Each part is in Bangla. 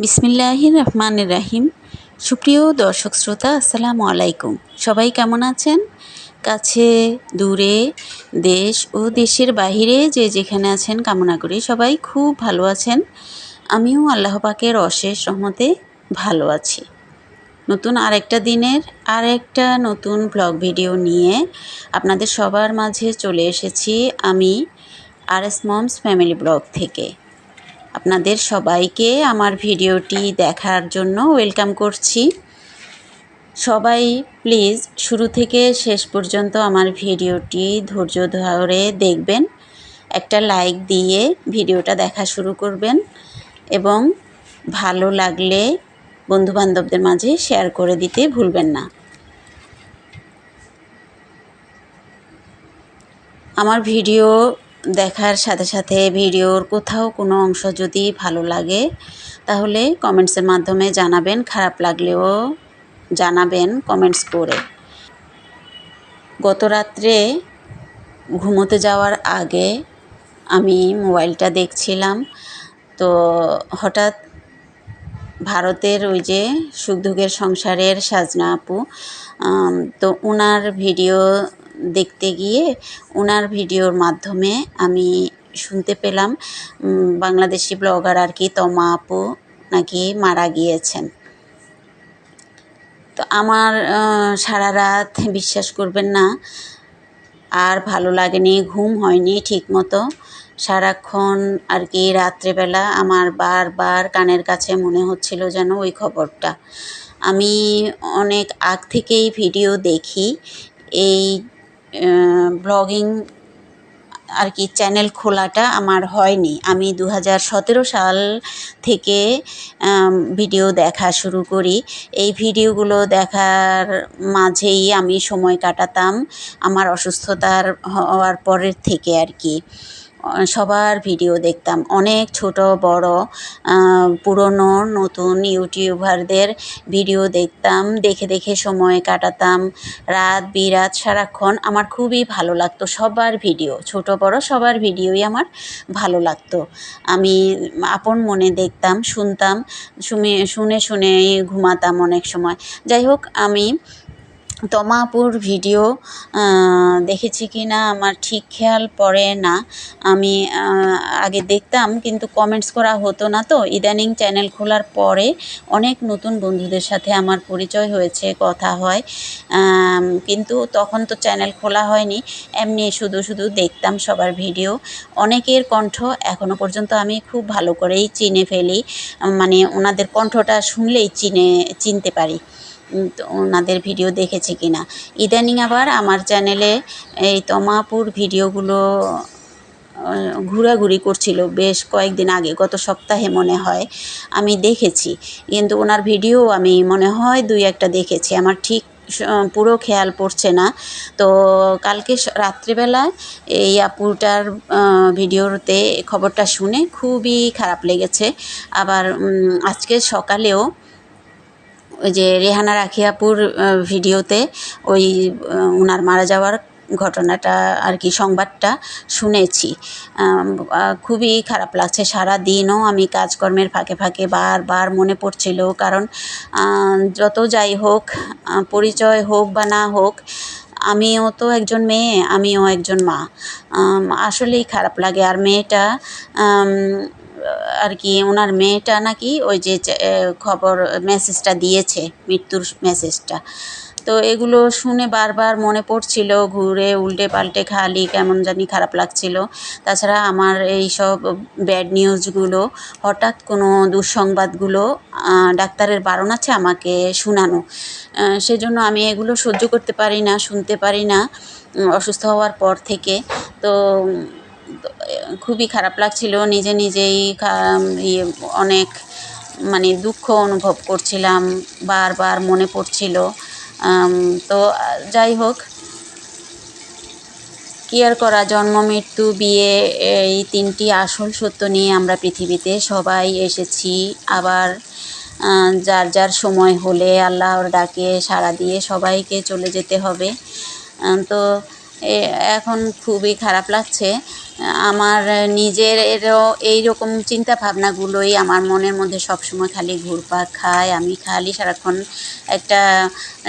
বিসমিল্লাহ রহমান রাহিম সুপ্রিয় দর্শক শ্রোতা, আসসালামু আলাইকুম। সবাই কেমন আছেন? কাছে, দূরে, দেশ ও দেশের বাহিরে যে যেখানে আছেন, কামনা করি সবাই খুব ভালো আছেন। আমিও আল্লাহ পাকের অশেষ রহমতে ভালো আছি। নতুন আরেকটা দিনের আর একটা নতুন ব্লগ ভিডিও নিয়ে আপনাদের সবার মাঝে চলে এসেছি আমি R S moms family vlog থেকে। আপনাদের সবাইকে আমার ভিডিওটি দেখার জন্য ওয়েলকাম করছি। সবাই, প্লিজ, শুরু থেকে শেষ পর্যন্ত আমার ভিডিওটি ধৈর্য ধরে দেখবেন, একটা লাইক দিয়ে ভিডিওটা দেখা শুরু করবেন এবং ভালো লাগলে বন্ধুবান্ধবদের মাঝে শেয়ার করে দিতে ভুলবেন না। আমার ভিডিও দেখার সাথে সাথে ভিডিওর কোথাও কোনো অংশ যদি ভালো লাগে, তাহলে কমেন্টসের মাধ্যমে জানাবেন, খারাপ লাগলেও জানাবেন কমেন্টস করে। গত রাত্রে ঘুমোতে যাওয়ার আগে আমি মোবাইলটা দেখছিলাম, তো হঠাৎ ভারতের ওই যে সুখদুখের সংসারের সাজনা আপু তো ওনার ভিডিও দেখতে গিয়ে ওনার ভিডিওর মাধ্যমে আমি শুনতে পেলাম বাংলাদেশি ব্লগার আর কি তমা আপু নাকি মারা গিয়েছেন। তো আমার সারা রাত বিশ্বাস করবেন না, আর ভালো লাগেনি, ঘুম হয়নি ঠিক মতো সারাক্ষণ আর কি রাত্রেবেলা আমার বারবার কানের কাছে মনে হচ্ছিল যেন ওই খবরটা। আমি অনেক আগ থেকেই ভিডিও দেখি, এই ব্লগিং আর কি চ্যানেল খোলাটা আমার হয়নি। আমি দু হাজার সতেরো সাল থেকে ভিডিও দেখা শুরু করি। এই ভিডিওগুলো দেখার মাঝেই আমি সময় কাটাতাম আমার অসুস্থতার হওয়ার পরের থেকে আর কি। সবার ভিডিও দেখতাম। অনেক ছোট, বড় পুরনো, নতুন ইউটিউবারদের ভিডিও দেখতাম। দেখে দেখে সময় কাটাতাম। রাত বিরাত সারাক্ষণ আমার খুবই ভালো লাগতো সবার ভিডিও। ছোট, বড় সবার ভিডিওই আমার ভালো লাগতো। আমি আপন মনে দেখতাম, শুনতাম, শুনে শুনে ঘুমাতাম অনেক সময়। যাই হোক, আমি তমাপুর ভিডিও দেখেছি কি না আমার ঠিক খেয়াল পড়ে না। আমি আগে দেখতাম, কিন্তু কমেন্টস করা হতো না তো। ইদানিং চ্যানেল খোলার পরে অনেক নতুন বন্ধুদের সাথে আমার পরিচয় হয়েছে, কথা হয়। কিন্তু তখন তো চ্যানেল খোলা হয়নি। এমনি শুধু শুধু দেখতাম সবার ভিডিও। অনেকের কণ্ঠ এখনও পর্যন্ত আমি খুব ভালো করেই চিনে ফেলি। মানে ওনাদের কণ্ঠটা শুনলেই চিনে, চিনতে পারি। ওনাদের ভিডিও দেখেছি কি না ইদানিং আবার আমার চ্যানেলে এই তমাপুর ভিডিওগুলো ঘোরাঘুরি করছিল বেশ কয়েকদিন আগে, গত সপ্তাহে মনে হয়, আমি দেখেছি। কিন্তু ওনার ভিডিও আমি মনে হয় দুই একটা দেখেছি। আমার ঠিক পুরো খেয়াল পড়ছে না। তো কালকে রাত্রিবেলায় এই আপুটার ভিডিওতে খবরটা শুনে খুবই খারাপ লেগেছে। আবার আজকে সকালেও ওই যে রেহানা রাখিয়াপুর ভিডিওতে ওই ওনার মারা যাওয়ার ঘটনাটা আর কি সংবাদটা শুনেছি। খুবই খারাপ লাগছে। সারা দিনও আমি কাজকর্মের ফাঁকে ফাঁকে বারবার মনে পড়ছিল, কারণ যত যাই হোক পরিচয় হোক বা না হোক, আমিও তো একজন মেয়ে, আমিও একজন মা। আসলেই খারাপ লাগে। আর মেয়েটা আর কি ওনার মেয়েটা নাকি ওই যে খবর মেসেজটা দিয়েছে, মৃত্যুর মেসেজটা। তো এগুলো শুনে বারবার মনে পড়ছিল, ঘুরে উল্টে পাল্টে খালি কেমন জানি খারাপ লাগছিল। তাছাড়া আমার এই সব ব্যাড নিউজগুলো, হঠাৎ কোনো দুঃসংবাদগুলো ডাক্তারের বারণ আছে আমাকে শোনানো। সেজন্য আমি এগুলো সহ্য করতে পারি না, শুনতে পারি না অসুস্থ হওয়ার পর থেকে। তো খুবই খারাপ লাগছিল। নিজে নিজেই ইয়ে অনেক মানে দুঃখ অনুভব করছিলাম, বারবার মনে পড়ছিল। তো যাই হোক। কি আর করা, জন্ম, মৃত্যু, বিয়ে, এই তিনটি আসল সত্য নিয়ে আমরা পৃথিবীতে সবাই এসেছি। আবার যার যার সময় হলে আল্লাহর ডাকে সাড়া দিয়ে সবাইকে চলে যেতে হবে। তো এ, এখন খুবই খারাপ লাগছে। আমার নিজেরও এইরকম চিন্তা ভাবনাগুলোই আমার মনের মধ্যে সবসময় খালি ঘুরপাক খায়। আমি খালি সারাক্ষণ একটা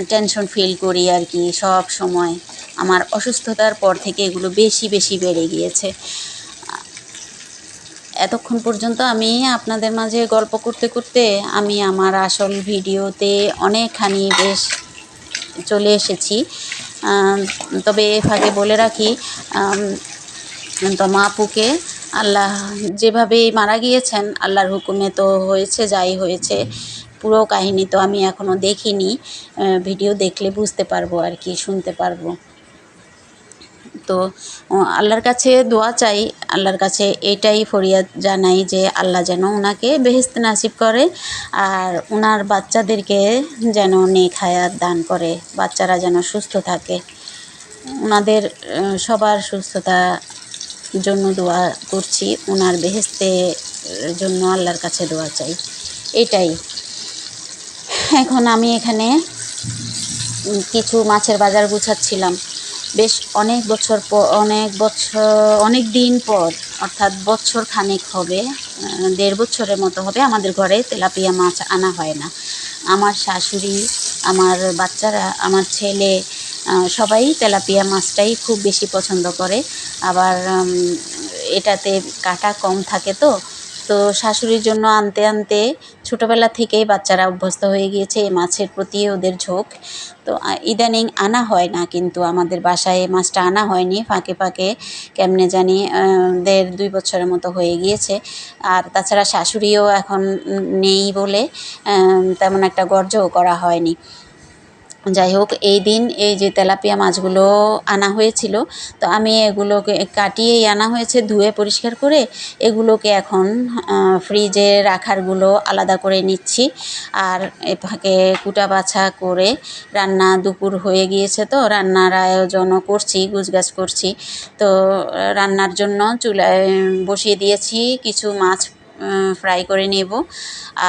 টেনশন ফিল করি আর কি সব সময়। আমার অসুস্থতার পর থেকে এগুলো বেশি বেশি বেড়ে গিয়েছে। এতক্ষণ পর্যন্ত আমি আপনাদের মাঝে গল্প করতে করতে আমি আমার আসল ভিডিওতে অনেকখানি বেশ চলে এসেছি। তবে এ ফাঁকে বলে রাখি তো মা পুকে আল্লাহ যেভাবেই মারা গিয়েছেন, আল্লাহর হুকুমে তো হয়েছে, যাই হয়েছে, পুরো কাহিনী তো আমি এখনও দেখিনি ভিডিও দেখলে বুঝতে পারব আর কি, শুনতে পারব। তো আল্লাহর কাছে দোয়া চাই, আল্লাহর কাছে এটাই ফরিয়াদ জানাই যে আল্লাহ যেন ওনাকে বেহেস্ত নাসিব করে আর ওনার বাচ্চাদেরকে যেন নেক হায়াত দান করে, বাচ্চারা যেন সুস্থ থাকে। ওনাদের সবার সুস্থতা জন্য দোয়া করছি ওনার বেহেস্তের জন্য আল্লাহর কাছে দোয়া চাই, এটাই। এখন আমি এখানে কিছু মাছের বাজার গুছাচ্ছিলাম। বেশ অনেক বছর পর অনেক বছর, অনেক দিন পর, অর্থাৎ বছর খানেক হবে দেড় বছরের মতো হবে আমাদের ঘরে তেলাপিয়া মাছ আনা হয় না। আমার শাশুড়ি, আমার বাচ্চারা, আমার ছেলে সবাই তেলাপিয়া মাছটাই খুব বেশি পছন্দ করে। আবার এটাতে কাটা কম থাকে তো তো শাশুড়ির জন্য আনতে আনতে ছোটোবেলা থেকেই বাচ্চারা অভ্যস্ত হয়ে গিয়েছে এই মাছের প্রতি ওদের ঝোঁক। তো ইদানিং আনা হয় না কিন্তু আমাদের বাসায় এই মাছটা আনা হয়নি। ফাঁকে ফাঁকে কেমনে জানি দেড় দুই বছরের মতো হয়ে গিয়েছে। আর তাছাড়া শাশুড়িও এখন নেই বলে তেমন একটা গর্জও করা হয়নি। যাই হোক এই দিন এই যে তেলাপিয়া মাছগুলো আনা হয়েছিল, তো আমি এগুলোকে কাটিয়েই আনা হয়েছে, ধুয়ে পরিষ্কার করে। এগুলোকে এখন ফ্রিজে রাখারগুলো আলাদা করে নিচ্ছি। আর এ ফাঁকে কুটা বাছা করে রান্না দুপুর হয়ে গিয়েছে তো, রান্নার আয়োজনও করছি, গুছগাছ করছি। তো, রান্নার জন্য চুলায় বসিয়ে দিয়েছি কিছু মাছ ফ্রাই করে নেব।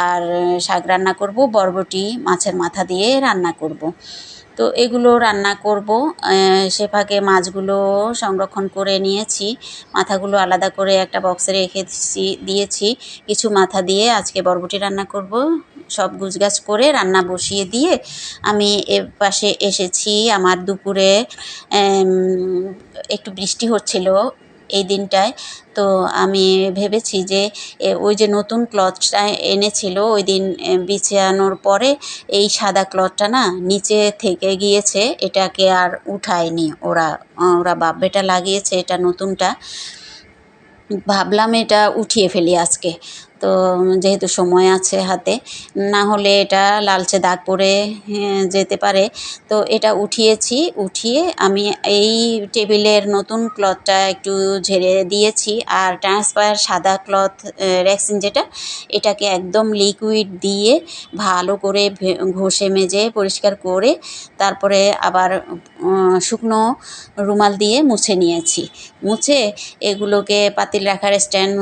আর শাক রান্না করব, বরবটি মাছের মাথা দিয়ে রান্না করব। তো এগুলো রান্না করব। সে ফাঁকে মাছগুলো সংরক্ষণ করে নিয়েছি। মাথাগুলো আলাদা করে একটা বক্সে রেখে দিয়েছি দিয়েছি। কিছু মাথা দিয়ে আজকে বরবটি রান্না করব। সব গুছগাছ করে রান্না বসিয়ে দিয়ে আমি এ পাশে এসেছি। আমার দুপুরে একটু বৃষ্টি হচ্ছিল। এই দিনটায়। তো আমি ভেবেছি যে ওই যে নতুন ক্লথটা এনেছিল, ওই দিন বিছানোর পরে এই সাদা ক্লথটা না নিচে থেকে গিয়েছে, এটাকে আর উঠায়নি। ওরা ওরা বাপ লাগিয়েছে এটা নতুনটা। ভাবলাম এটা উঠিয়ে ফেলি আজকে। তো যেহেতু সময় আছে হাতে, না হলে এটা লালচে দাগ পড়ে যেতে পারে। তো এটা উঠিয়েছি, উঠিয়ে আমি এই টেবিলের নতুন ক্লথটা একটু ঝেড়ে দিয়েছি। আর ট্রান্সপার সাদা ক্লথ রেক্সিন যেটা, এটাকে একদম লিকুইড দিয়ে ভালো করে ঘষে মেজে পরিষ্কার করে তারপরে আবার শুকনো রুমাল দিয়ে মুছে নিয়েছি। মুছে এগুলোকে পাতিল রাখার স্ট্যান্ড,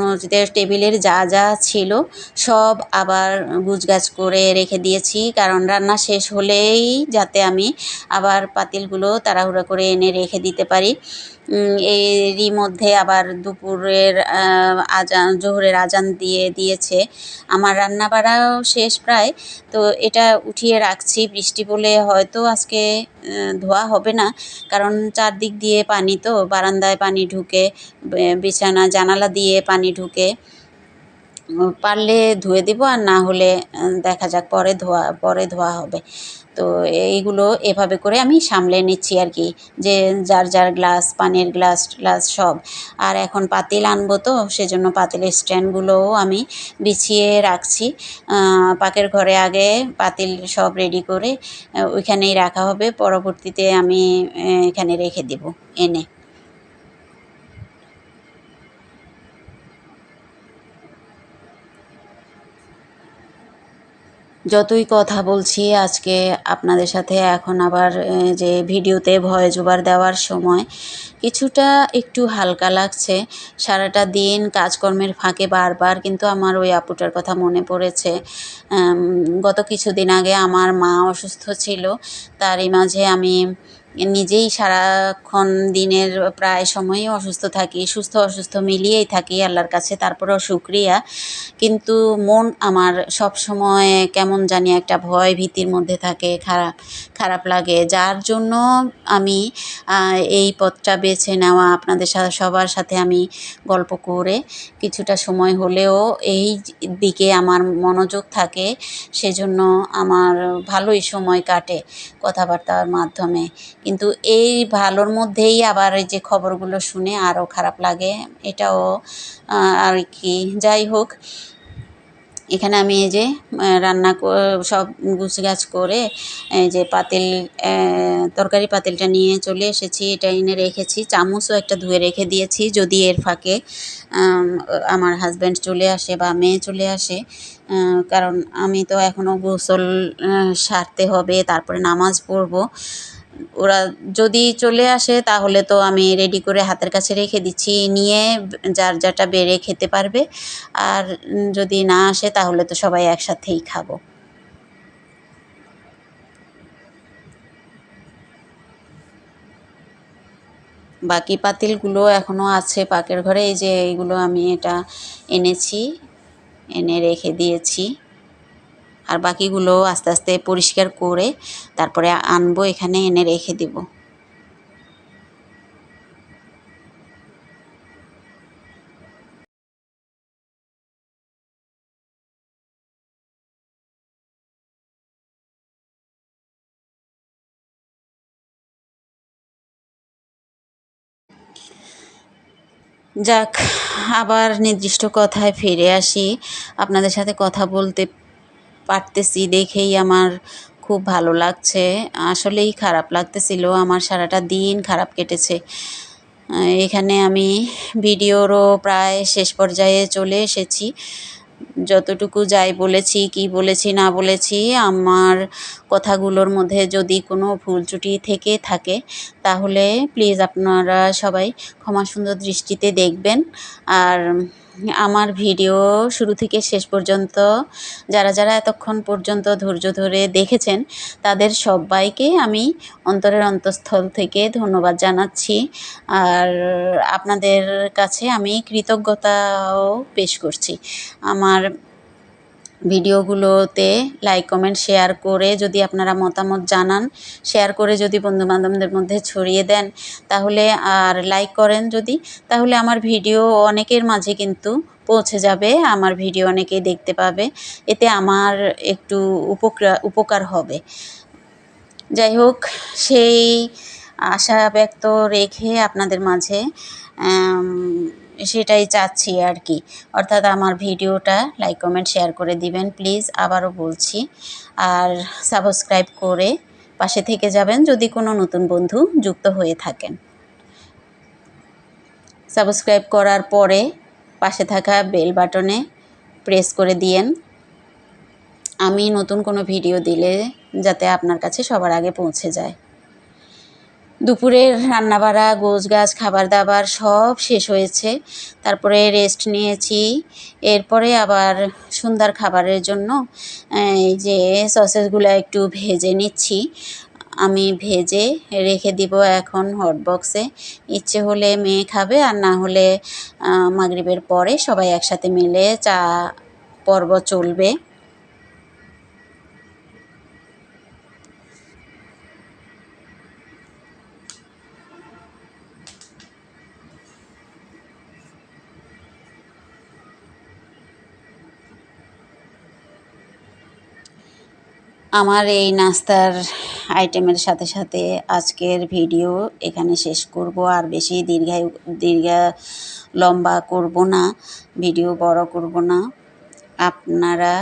টেবিলের যা যা ছিল। সব আবার গুছগাছ করে রেখে দিয়েছি। কারণ রান্না শেষ হলেই যাতে আমি আবার পাতিলগুলো তাড়াহুড়ো করে এনে রেখে দিতে পারি। এরই মধ্যে আবার দুপুরের আজান, জোহরের আজান দিয়ে দিয়েছে। আমার রান্না বাড়াও শেষ প্রায়। তো এটা উঠিয়ে রাখছি। বৃষ্টি বলে হয়তো আজকে ধোয়া হবে না। কারণ চারদিক দিয়ে পানি তো। বারান্দায় পানি ঢুকে বিছানা, জানালা দিয়ে পানি ঢুকে। পারলে ধুয়ে দিব আর না হলে দেখা যাক পরে ধোয়া পরে ধোয়া হবে। তো এইগুলো এভাবে করে আমি সামলে নিচ্ছি আর কি, যে যার যার গ্লাস, পানির গ্লাস গ্লাস সব। আর এখন পাতিল আনব তো, সেজন্য পাতিলের স্ট্যান্ডগুলোও আমি বিছিয়ে রাখছি। পাকের ঘরে আগে পাতিল সব রেডি করে ওইখানেই রাখা হবে। পরবর্তীতে আমি এখানে রেখে দেব, এনে। যতই কথা বলছি, আজকে আপনাদের সাথে এখন আবার যে ভিডিওতে ভয়েস ওভার দেওয়ার সময়, কিছুটা একটু হালকা লাগছে। সারাটা দিন কাজকর্মের ফাঁকে বারবার কিন্তু আমার ওই আপুটার কথা মনে পড়েছে। গত কিছুদিন আগে আমার মা অসুস্থ ছিল, তারই মাঝে আমি নিজেই সারাক্ষণ দিনের প্রায় সময়ই অসুস্থ থাকি, সুস্থ অসুস্থ মিলিয়েই থাকি আল্লাহর কাছে, তারপরেও শুক্রিয়া। কিন্তু মন আমার সব সময় কেমন জানি একটা ভয় ভীতির মধ্যে থাকে খারাপ খারাপ লাগে। যার জন্য আমি এই পথটা বেছে নেওয়া আপনাদের সাথে সবার সাথে আমি গল্প করে কিছুটা সময় হলেও এই দিকে আমার মনোযোগ থাকে, সেজন্য আমার ভালোই সময় কাটে কথাবার্তার মাধ্যমে। কিন্তু এই ভালোর মধ্যেই আবার এই যে খবরগুলো শুনে আরও খারাপ লাগে, এটাও আর কি। যাই হোক, এখানে আমি এই যে রান্না সব গুছগাছ করে এই যে পাতিল তরকারি পাতিলটা নিয়ে চলে এসেছি, এটা এনে রেখেছি। চামচও একটা ধুয়ে রেখে দিয়েছি, যদি এর ফাঁকে আমার হাজব্যান্ড চলে আসে বা মেয়ে চলে আসে কারণ আমি তো এখনও গোসল সারতে হবে, তারপরে নামাজ পড়ব। ওরা যদি চলে আসে, তাহলে তো আমি রেডি করে হাতের কাছে রেখে দিচ্ছি। নিয়ে যার যাটা বেড়ে খেতে পারবে। আর যদি না আসে, তাহলে তো সবাই একসাথেই খাব। বাকি পাতিলগুলো এখনও আছে পাকের ঘরে। এই যে এইগুলো আমি এটা এনেছি, এনে রেখে দিয়েছি। আর বাকিগুলো আস্তে আস্তে পরিষ্কার করে তারপরে আনব, এখানে এনে রেখে দেবো। যাক, আবার নির্দিষ্ট কথায় ফিরে আসি। আপনাদের সাথে কথা বলতে পারতেছি দেখেই আমার খুব ভালো লাগছে। আসলেই খারাপ লাগতেছিল, আমার সারাটা দিন খারাপ কেটেছে। এখানে আমি ভিডিওরও প্রায় শেষ পর্যায়ে চলে এসেছি। যতটুকু যাই বলেছি, কি বলেছি, না বলেছি, আমার কথাগুলোর মধ্যে যদি কোনো ভুল ত্রুটি থেকে থাকে, তাহলে প্লিজ আপনারা সবাই ক্ষমা সুন্দর দৃষ্টিতে দেখবেন। আর আমার ভিডিও শুরু থেকে শেষ পর্যন্ত, যারা যারা এতক্ষণ পর্যন্ত ধৈর্য ধরে দেখেছেন, তাদের সবাইকে আমি অন্তরের অন্তঃস্থল থেকে ধন্যবাদ জানাচ্ছি। আর আপনাদের কাছে আমি কৃতজ্ঞতাও পেশ করছি। আমার ভিডিওগুলোতে লাইক কমেন্ট শেয়ার করে যদি আপনারা মতামত জানান শেয়ার করে যদি বন্ধুবান্ধবদের মধ্যে ছড়িয়ে দেন, তাহলে আর লাইক করেন যদি, তাহলে আমার ভিডিও অনেকের মাঝে কিন্তু পৌঁছে যাবে, আমার ভিডিও অনেকেই দেখতে পাবে, এতে আমার একটু উপকার উপকার হবে। যাই হোক, সেই আশা ব্যক্ত রেখে আপনাদের মাঝে সেটাই চাচ্ছি আর কি। অর্থাৎ আমার ভিডিওটা লাইক কমেন্ট শেয়ার করে দিবেন প্লিজ আবারও বলছি। আর সাবস্ক্রাইব করে পাশে থেকে যাবেন যদি কোনো নতুন বন্ধু যুক্ত হয়ে থাকেন। সাবস্ক্রাইব করার পরে পাশে থাকা বেল বাটনে প্রেস করে দিয়েন। আমি নতুন কোনো ভিডিও দিলে যাতে আপনার কাছে সবার আগে পৌঁছে যায়। দুপুরের রান্নাবাড়া গোছ গাছ খাবার দাবার সব শেষ হয়েছে। তারপরে রেস্ট নিয়েছি। এরপরে আবার সন্ধ্যার খাবারের জন্য এই যে সসেসগুলো একটু ভেজে নিচ্ছি। আমি ভেজে রেখে দিব এখন হটবক্সে ইচ্ছে হলে মেয়ে খাবে আর না হলে মাগরিবের পরে সবাই একসাথে মিলে চা পর্ব চলবে। আমার এই নাস্তার আইটেমের সাথে সাথে আজকের ভিডিও এখানে শেষ করব, আর বেশি দীর্ঘায়ু, দীর্ঘা লম্বা করব না, ভিডিও বড় করব না। আপনারা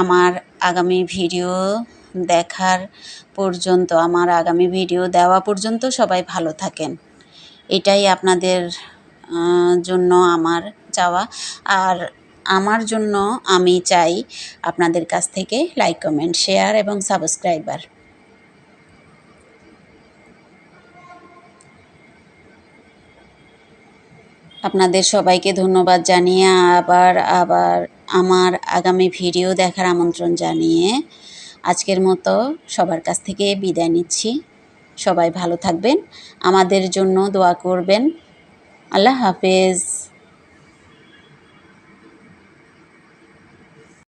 আমার আগামী ভিডিও দেখার পর্যন্ত, আমার আগামী ভিডিও দেওয়া পর্যন্ত সবাই ভালো থাকেন। এটাই আপনাদের জন্য আমার চাওয়া। আর আমার জন্য আমি চাই আপনাদের কাছ থেকে লাইক, কমেন্ট, শেয়ার এবং সাবস্ক্রাইবার। আপনাদের সবাইকে ধন্যবাদ জানিয়ে আবার আবার আমার আগামী ভিডিও দেখার আমন্ত্রণ জানিয়ে আজকের মতো সবার কাছ থেকে বিদায় নিচ্ছি। সবাই ভালো থাকবেন, আমাদের জন্য দোয়া করবেন। আল্লাহ হাফেজ।